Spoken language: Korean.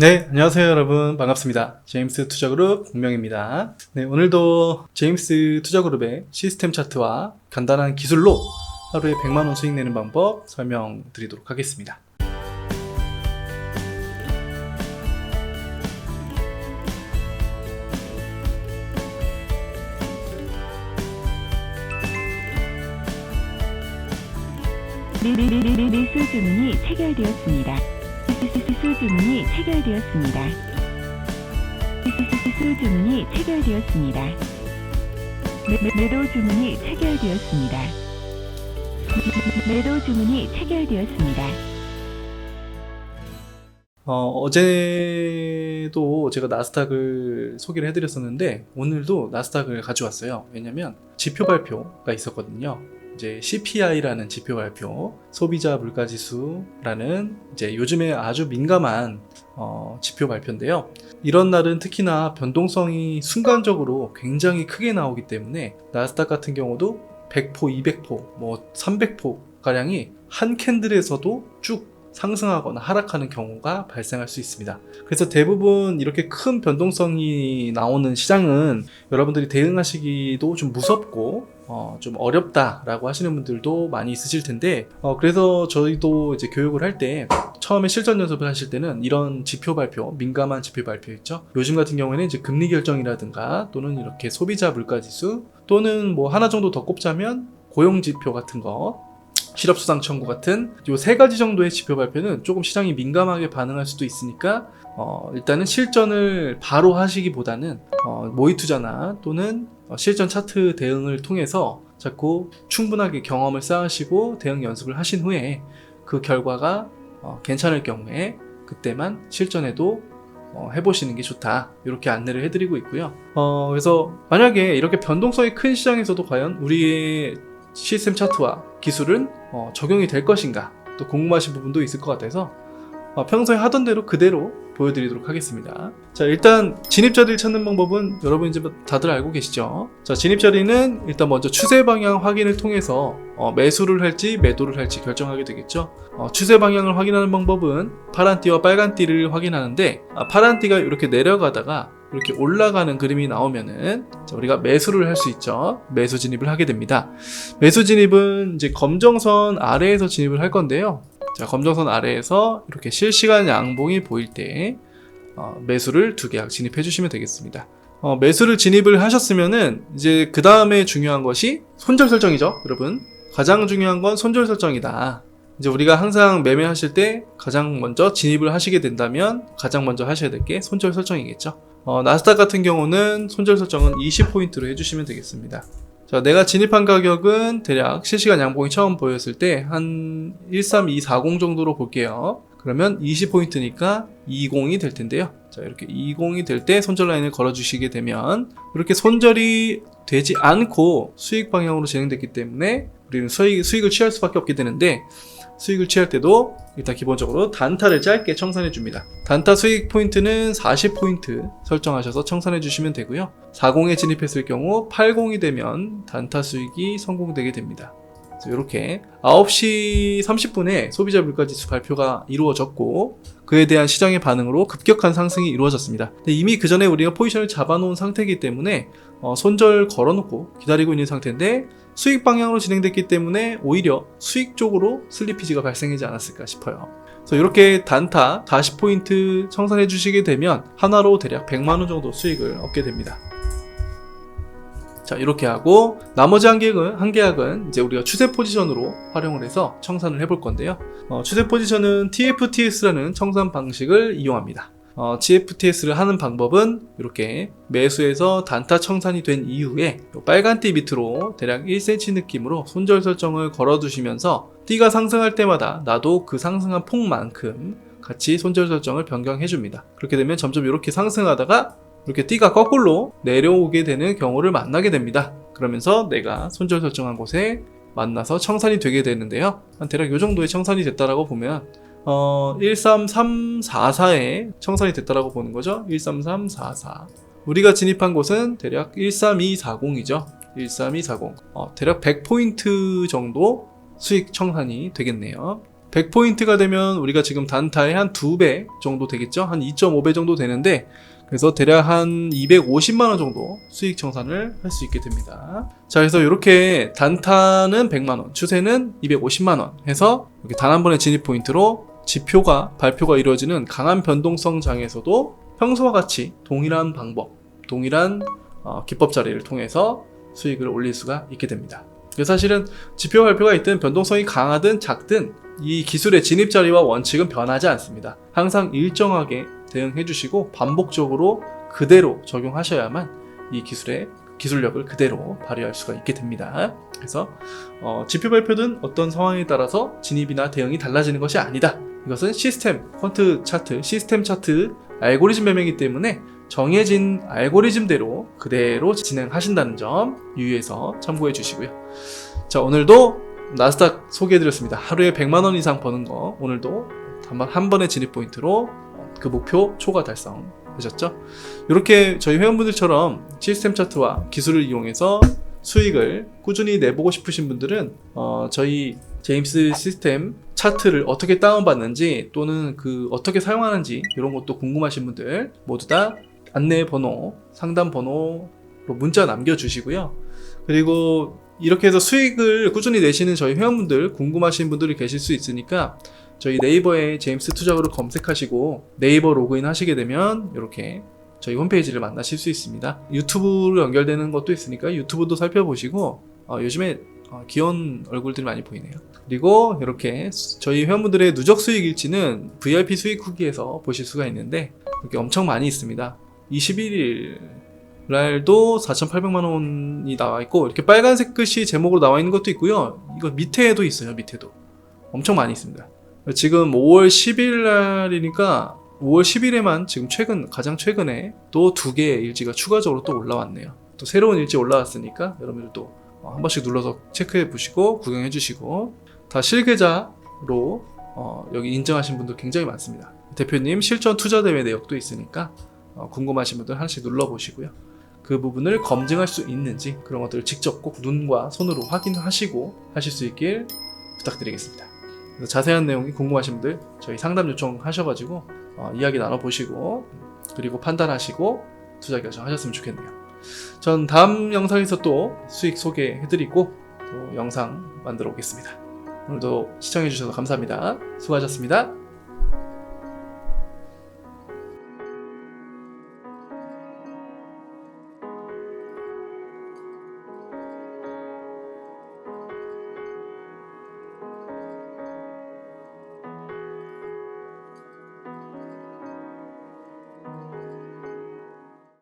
네, 안녕하세요 여러분. 반갑습니다. 제임스 투자그룹 공명입니다. 네, 오늘도 제임스 투자그룹의 시스템 차트와 간단한 기술로 하루에 100만원 수익 내는 방법 설명드리도록 하겠습니다. 네, 네, 네, 네, 네, 매수 주문이 체결되었습니다. 매수 주문이 체결되었습니다. 매수 주문이 체결되었습니다. 매도 주문이 체결되었습니다. 매도 주문이 체결되었습니다. 어, 어제도 제가 나스닥을 소개를 해드렸었는데 오늘도 나스닥을 가져왔어요. 왜냐면 지표 발표가 있었거든요. 이제 CPI라는 지표 발표, 소비자 물가 지수라는 이제 요즘에 아주 민감한 어, 지표 발표인데요. 이런 날은 특히나 변동성이 순간적으로 굉장히 크게 나오기 때문에 나스닥 같은 경우도 100포, 200포, 뭐 300포 가량이 한 캔들에서도 쭉 상승하거나 하락하는 경우가 발생할 수 있습니다. 그래서 대부분 이렇게 큰 변동성이 나오는 시장은 여러분들이 대응하시기도 좀 무섭고 어, 좀 어렵다라고 하시는 분들도 많이 있으실 텐데 어, 그래서 저희도 이제 교육을 할 때 처음에 실전 연습을 하실 때는 이런 지표 발표, 민감한 지표 발표 있죠. 요즘 같은 경우에는 이제 금리 결정이라든가 또는 이렇게 소비자 물가 지수 또는 뭐 하나 정도 더 꼽자면 고용 지표 같은 거 실업수당 청구 같은 요 세 가지 정도의 지표 발표는 조금 시장이 민감하게 반응할 수도 있으니까 어, 일단은 실전을 바로 하시기보다는 어, 모의 투자나 또는 어, 실전 차트 대응을 통해서 자꾸 충분하게 경험을 쌓으시고 대응 연습을 하신 후에 그 결과가 어, 괜찮을 경우에 그때만 실전에도 어, 해보시는 게 좋다. 이렇게 안내를 해드리고 있고요. 어, 그래서 만약에 이렇게 변동성이 큰 시장에서도 과연 우리의 시스템 차트와 기술은 어, 적용이 될 것인가 또 궁금하신 부분도 있을 것 같아서 어, 평소에 하던 대로 그대로 보여드리도록 하겠습니다. 자 일단 진입자리를 찾는 방법은 여러분 이제 뭐 다들 알고 계시죠? 자 진입자리는 일단 먼저 추세 방향 확인을 통해서 어, 매수를 할지 매도를 할지 결정하게 되겠죠. 어, 추세 방향을 확인하는 방법은 파란 띠와 빨간 띠를 확인하는데 아, 파란 띠가 이렇게 내려가다가 이렇게 올라가는 그림이 나오면은 자, 우리가 매수를 할 수 있죠. 매수 진입을 하게 됩니다. 매수 진입은 이제 검정선 아래에서 진입을 할 건데요. 자, 검정선 아래에서 이렇게 실시간 양봉이 보일 때 어, 매수를 두 계약 진입해 주시면 되겠습니다. 어, 매수를 진입을 하셨으면은 이제 그 다음에 중요한 것이 손절 설정이죠, 여러분. 가장 중요한 건 손절 설정이다. 이제 우리가 항상 매매하실 때 가장 먼저 진입을 하시게 된다면 가장 먼저 하셔야 될 게 손절 설정이겠죠. 어, 나스닥 같은 경우는 손절 설정은 20포인트로 해주시면 되겠습니다. 자, 내가 진입한 가격은 대략 실시간 양봉이 처음 보였을 때 한 13240 정도로 볼게요. 그러면 20포인트니까 20이 될 텐데요. 자, 이렇게 20이 될 때 손절 라인을 걸어 주시게 되면 이렇게 손절이 되지 않고 수익 방향으로 진행됐기 때문에 우리는 수익, 수익을 취할 수밖에 없게 되는데 수익을 취할 때도 일단 기본적으로 단타를 짧게 청산해 줍니다. 단타 수익 포인트는 40포인트 설정하셔서 청산해 주시면 되고요. 40에 진입했을 경우 80이 되면 단타 수익이 성공되게 됩니다. 이렇게 9시 30분에 소비자 물가지수 발표가 이루어졌고 그에 대한 시장의 반응으로 급격한 상승이 이루어졌습니다. 이미 그 전에 우리가 포지션을 잡아놓은 상태이기 때문에 어, 손절 걸어놓고 기다리고 있는 상태인데 수익 방향으로 진행됐기 때문에 오히려 수익 쪽으로 슬리피지가 발생하지 않았을까 싶어요. 이렇게 단타 40포인트 청산해 주시게 되면 하나로 대략 100만원 정도 수익을 얻게 됩니다. 자, 이렇게 하고 나머지 한 계약은, 한 계약은 이제 우리가 추세 포지션으로 활용을 해서 청산을 해볼 건데요. 어, 추세 포지션은 TFTS라는 청산 방식을 이용합니다. 어, GFTS를 하는 방법은 이렇게 매수에서 단타 청산이 된 이후에 요 빨간 띠 밑으로 대략 1cm 느낌으로 손절 설정을 걸어두시면서 띠가 상승할 때마다 나도 그 상승한 폭만큼 같이 손절 설정을 변경해 줍니다. 그렇게 되면 점점 이렇게 상승하다가 이렇게 띠가 거꾸로 내려오게 되는 경우를 만나게 됩니다. 그러면서 내가 손절 설정한 곳에 만나서 청산이 되게 되는데요. 한 대략 이 정도의 청산이 됐다라고 보면 어, 13344에 청산이 됐다라고 보는 거죠. 13344. 우리가 진입한 곳은 대략 13240이죠. 13240. 어, 대략 100포인트 정도 수익 청산이 되겠네요. 100포인트가 되면 우리가 지금 단타의 한 2배 정도 되겠죠? 한 2.5배 정도 되는데 그래서 대략 한 250만 원 정도 수익 청산을 할 수 있게 됩니다. 자, 그래서 이렇게 단타는 100만 원, 추세는 250만 원 해서 이렇게 단 한 번의 진입 포인트로 지표가 발표가 이루어지는 강한 변동성 장에서도 평소와 같이 동일한 방법, 동일한 어, 기법 자리를 통해서 수익을 올릴 수가 있게 됩니다. 사실은 지표 발표가 있든 변동성이 강하든 작든 이 기술의 진입 자리와 원칙은 변하지 않습니다. 항상 일정하게 대응해 주시고 반복적으로 그대로 적용하셔야만 이 기술의 기술력을 그대로 발휘할 수가 있게 됩니다. 그래서 어, 지표 발표든 어떤 상황에 따라서 진입이나 대응이 달라지는 것이 아니다. 이것은 시스템, 퀀트 차트, 시스템 차트, 알고리즘 매매이기 때문에 정해진 알고리즘대로 그대로 진행하신다는 점 유의해서 참고해 주시고요. 자, 오늘도 나스닥 소개해 드렸습니다. 하루에 100만 원 이상 버는 거, 오늘도 단번 한 번의 진입 포인트로 그 목표 초과 달성 되셨죠? 이렇게 저희 회원분들처럼 시스템 차트와 기술을 이용해서 수익을 꾸준히 내보고 싶으신 분들은 어, 저희 제임스 시스템 차트를 어떻게 다운받는지 또는 그 어떻게 사용하는지 이런 것도 궁금하신 분들 모두 다 안내 번호, 상담 번호로 문자 남겨주시고요. 그리고 이렇게 해서 수익을 꾸준히 내시는 저희 회원분들 궁금하신 분들이 계실 수 있으니까 저희 네이버에 제임스 투자그룹 검색하시고 네이버 로그인 하시게 되면 이렇게 저희 홈페이지를 만나실 수 있습니다. 유튜브로 연결되는 것도 있으니까 유튜브도 살펴보시고 어, 요즘에 어, 귀여운 얼굴들이 많이 보이네요. 그리고 이렇게 수- 저희 회원분들의 누적 수익 일지는 VIP 수익 후기에서 보실 수가 있는데 이렇게 엄청 많이 있습니다. 21일 날도 4,800만 원이 나와 있고 이렇게 빨간색 글씨 제목으로 나와 있는 것도 있고요. 이거 밑에도 있어요. 밑에도 엄청 많이 있습니다. 지금 5월 10일 날이니까 5월 10일에만 지금 최근 가장 최근에 또 두 개의 일지가 추가적으로 또 올라왔네요. 또 새로운 일지 올라왔으니까 여러분들도 어, 한 번씩 눌러서 체크해 보시고 구경해 주시고 다 실계자로 어, 여기 인정하신 분들 굉장히 많습니다. 대표님 실전 투자 대회 내역도 있으니까 어, 궁금하신 분들 하나씩 눌러 보시고요. 그 부분을 검증할 수 있는지 그런 것들을 직접 꼭 눈과 손으로 확인하시고 하실 수 있길 부탁드리겠습니다. 자세한 내용이 궁금하신 분들 저희 상담 요청하셔가지고 어, 이야기 나눠보시고 그리고 판단하시고 투자 결정하셨으면 좋겠네요. 전 다음 영상에서 또 수익 소개해드리고 또 영상 만들어 오겠습니다. 오늘도 시청해주셔서 감사합니다. 수고하셨습니다.